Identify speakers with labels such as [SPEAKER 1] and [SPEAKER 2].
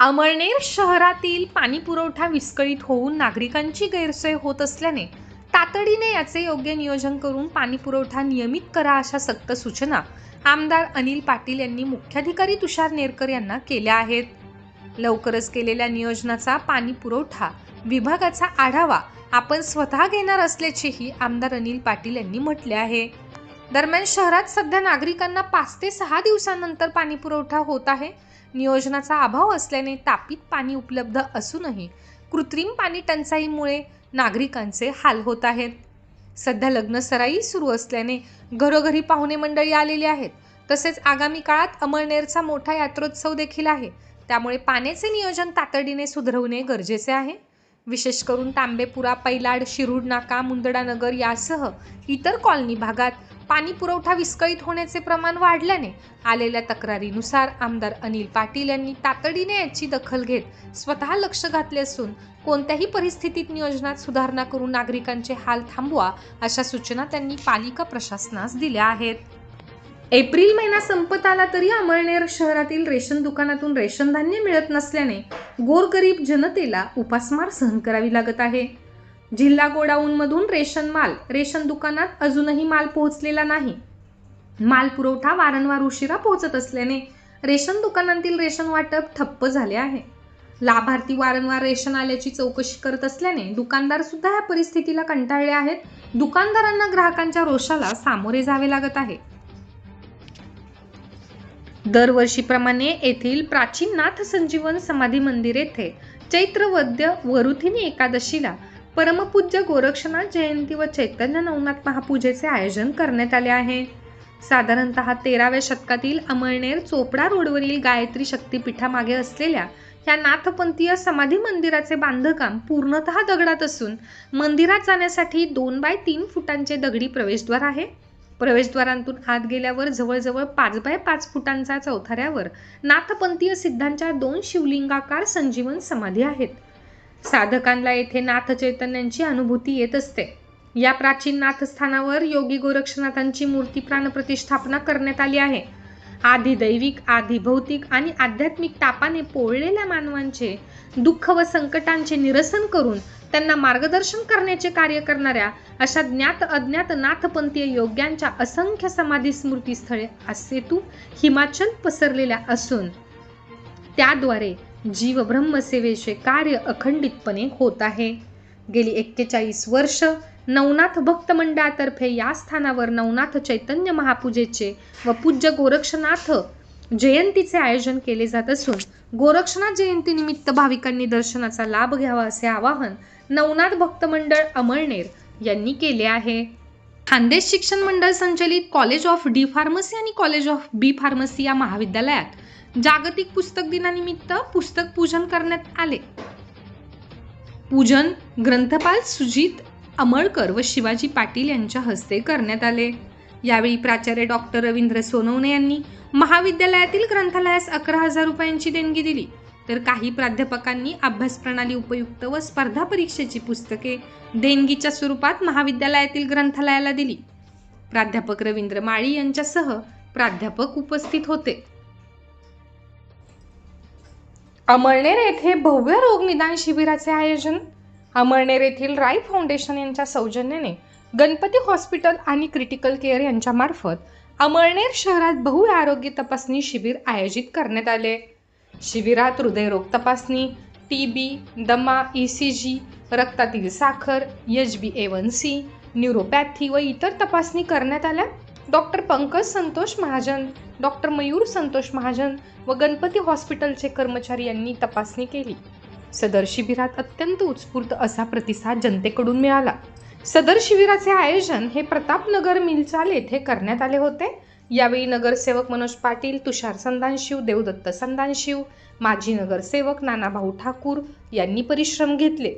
[SPEAKER 1] अमळनेर शहरातील पाणी पुरवठा विस्कळीत होऊन नागरिकांची गैरसोय होत असल्याने तातडीने याचे योग्य नियोजन करून पाणी पुरवठा नियमित करा अशा सक्त सूचना आमदार अनिल पाटील यांनी मुख्याधिकारी तुषार नेरकर यांना केल्या आहेत. लवकरच केलेल्या नियोजनाचा पाणी पुरवठा विभागाचा आढावा आपण स्वतः घेणार असल्याचेही आमदार अनिल पाटील यांनी म्हटले आहे. दरम्यान शहरात सध्या नागरिकांना पाच ते सहा दिवसांनंतर पाणी पुरवठा होत आहे. नियोजनाचा अभाव असल्याने तापीत पाणी उपलब्ध असूनही कृत्रिम पाणी टंचाईमुळे नागरिकांचे हाल होत आहेत. सध्या लग्नसराई सुरू असल्याने घरोघरी पाहुणे मंडळी आलेली आहेत. तसेच आगामी काळात अमळनेरचा मोठा यात्रोत्सव देखील आहे. त्यामुळे पाण्याचे नियोजन तातडीने सुधरवणे गरजेचे आहे. विशेष करून तांबेपुरा पैलाड शिरूड नाका मुंदडानगर यासह इतर कॉलनी भागात पाणी पुरवठा विस्कळीत होण्याचे प्रमाण वाढल्याने आलेल्या तक्रारीनुसार आमदार अनिल पाटील यांनी तातडीने याची दखल घेत स्वतः लक्ष घातले असून कोणत्याही परिस्थितीत नियोजनात सुधारणा करून नागरिकांचे हाल थांबवा अशा सूचना त्यांनी पालिका प्रशासनास दिल्या आहेत. एप्रिल महिना संपत आला तरी अमळनेर शहरातील रेशन दुकानातून रेशन धान्य मिळत नसल्याने गोरगरीब जनतेला उपासमार सहन करावी लागत आहे. जिल्हा गोडाऊनमधून रेशन माल रेशन दुकानात अजूनही माल पोहोचलेला नाही. माल पुरवठा वारंवार उशिरा पोहोचत असल्याने रेशन दुकानांतील रेशन वाटप ठप्प झाले आहे. लाभार्थी वारंवार रेशन आल्याची चौकशी करत असल्याने दुकानदार सुद्धा या परिस्थितीला कंटाळले आहेत. दुकानदारांना ग्राहकांच्या रोषाला सामोरे जावे लागत आहे. दरवर्षीप्रमाणे येथील प्राचीन नाथ संजीवन समाधी मंदिर येथे चैत्रवद्य वरुथिनी एकादशीला परमपूज्य गोरक्षनाथ जयंती व चैतन्य नवनाथ महापूजेचे आयोजन करण्यात आले आहे. साधारणतः तेराव्या शतकातील अमळनेर चोपडा रोडवरील गायत्री शक्तीपीठामागे असलेल्या या नाथपंथीय समाधी मंदिराचे बांधकाम पूर्णतः दगडात असून मंदिरात जाण्यासाठी दोन बाय तीन फुटांचे दगडी प्रवेशद्वार आहे. प्रवेशद्वारांतून आत गेल्यावर जवळजवळ पाच बाय पाच फुटांचा चौथाऱ्यावर नाथपंथीय सिद्धांच्या दोन शिवलिंगाकार संजीवन समाधी आहेत. साधकांना येथे नाथ चैतन्यांची अनुभूती येत असते. या प्राचीन नाथस्थानावर योगी गोरक्षनाथांची मूर्ती प्राणप्रतिष्ठापना करण्यात आली आहे. आधी दैविक आधी भौतिक आणि आध्यात्मिक तापाने पोळलेल्या मानवांचे दुःख व संकटांचे निरसन करून त्यांना मार्गदर्शन करण्याचे कार्य करणाऱ्या अशा ज्ञात अज्ञात नाथपंथीय योग्यांच्या असंख्य समाधी स्मृतीस्थळे स्थळे हिमाचल पसरलेल्या असून त्याद्वारे जीव ब्रह्मसेवेचे कार्य अखंडितपणे होत आहे. गेली एक्केचाळीस वर्ष नवनाथ भक्त मंडळातर्फे या स्थानावर नवनाथ चैतन्य महापूजेचे व पूज्य गोरक्षनाथ जयंतीचे आयोजन केले जात असून गोरक्षनाथ जयंतीनिमित्त भाविकांनी दर्शनाचा लाभ घ्यावा असे आवाहन नवनाथ भक्त मंडळ अमळनेर यांनी केले आहे. खानदेश शिक्षण मंडळ संचलित कॉलेज ऑफ डी फार्मसी आणि कॉलेज ऑफ बी फार्मसी या महाविद्यालयात जागतिक पुस्तक दिनानिमित्त पुस्तक पूजन करण्यात आले. पूजन ग्रंथपाल सुजित अमळकर व शिवाजी पाटील यांच्या हस्ते करण्यात आले. यावेळी प्राचार्य डॉक्टर रवींद्र सोनवणे यांनी महाविद्यालयातील ग्रंथालयास अकरा हजार रुपयांची देणगी दिली. तर काही प्राध्यापकांनी अभ्यास प्रणाली उपयुक्त व स्पर्धा परीक्षेची पुस्तके देणगीच्या स्वरूपात महाविद्यालयातील ग्रंथालयाला दिली. प्राध्यापक रवींद्र माळी यांच्यासह प्राध्यापक उपस्थित होते. अमळनेर येथे भव्य रोग निदान शिबिराचे आयोजन अमळनेर येथील राय फाउंडेशन यांच्या सौजन्याने गणपती हॉस्पिटल आणि क्रिटिकल केअर यांच्यामार्फत अमळनेर शहरात बहु आरोग्य तपासणी शिबिर आयोजित करण्यात आले. शिबिरात हृदयरोग तपासणी टी बी दमा ई सी जी रक्तातील साखर H B A one C neuropathy व इतर तपासणी करण्यात आल्या. डॉक्टर पंकज संतोष महाजन डॉक्टर मयूर संतोष महाजन व गणपती हॉस्पिटलचे कर्मचारी यांनी तपासणी केली. सदर शिबिरात अत्यंत उत्स्फूर्त असा प्रतिसाद जनतेकडून मिळाला. सदर शिबिराचे आयोजन हे प्रतापनगर मिलचाल येथे करण्यात आले होते. यावेळी नगरसेवक मनोज पाटील तुषार संदानशिव देवदत्त संदानशिव माजी नगरसेवक नानाभाऊ ठाकूर यांनी परिश्रम घेतले.